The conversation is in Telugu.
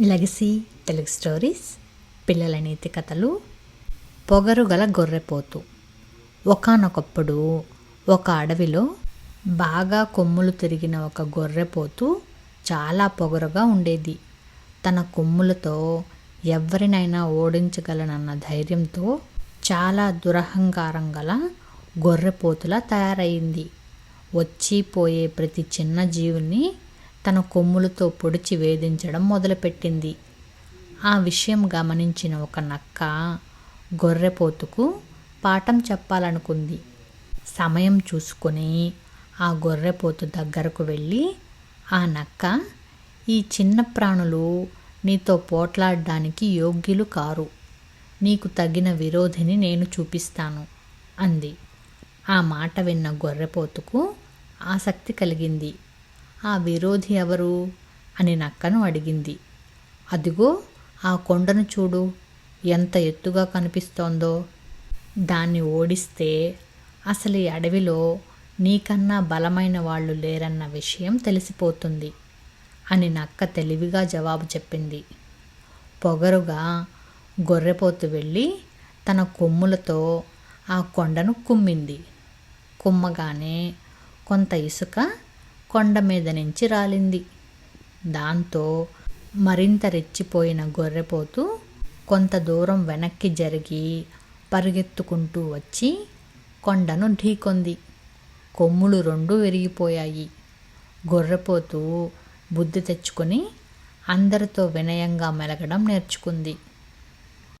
లెగసీ తెలుగు స్టోరీస్ పిల్లల నీతి కథలు పొగరు గల గొర్రెపోతు. ఒకానొకప్పుడు ఒక అడవిలో బాగా కొమ్ములు తిరిగిన ఒక గొర్రెపోతు చాలా పొగరుగా ఉండేది. తన కొమ్ములతో ఎవరినైనా ఓడించగలనన్న ధైర్యంతో చాలా దురహంకారం గల గొర్రెపోతులా తయారైంది వచ్చి పోయే ప్రతి చిన్న జీవుని తన కొమ్ములతో పొడిచి వేధించడం మొదలుపెట్టింది. ఆ విషయం గమనించిన ఒక నక్క గొర్రెపోతుకు పాఠం చెప్పాలనుకుంది. సమయం చూసుకొని ఆ గొర్రెపోతు దగ్గరకు వెళ్ళి ఆ నక్క ఈ చిన్న ప్రాణులు నీతో పోట్లాడడానికి యోగ్యులు కారు. నీకు తగిన విరోధిని నేను చూపిస్తాను అంది. ఆ మాట విన్న గొర్రెపోతుకు ఆసక్తి కలిగింది. ఆ విరోధి ఎవరు అని నక్కను అడిగింది. అదిగో ఆ కొండను చూడు ఎంత ఎత్తుగా కనిపిస్తోందో. దాన్ని ఓడిస్తే అసలు ఈ అడవిలో నీకన్నా బలమైన వాళ్ళు లేరన్న విషయం తెలిసిపోతుంది అని నక్క తెలివిగా జవాబు చెప్పింది. పొగరుగా గొర్రెపోతు వెళ్ళి తన కొమ్ములతో ఆ కొండను కుమ్మింది. కుమ్మగానే కొంత ఇసుక కొండ మీద నుంచి రాలింది. దాంతో మరింత రెచ్చిపోయిన గొర్రెపోతు కొంత దూరం వెనక్కి జరిగి పరిగెత్తుకుంటూ వచ్చి కొండను ఢీకొంది. కొమ్ములు రెండు విరిగిపోయాయి. గొర్రెపోతు బుద్ధి తెచ్చుకొని అందరితో వినయంగా మెలగడం నేర్చుకుంది.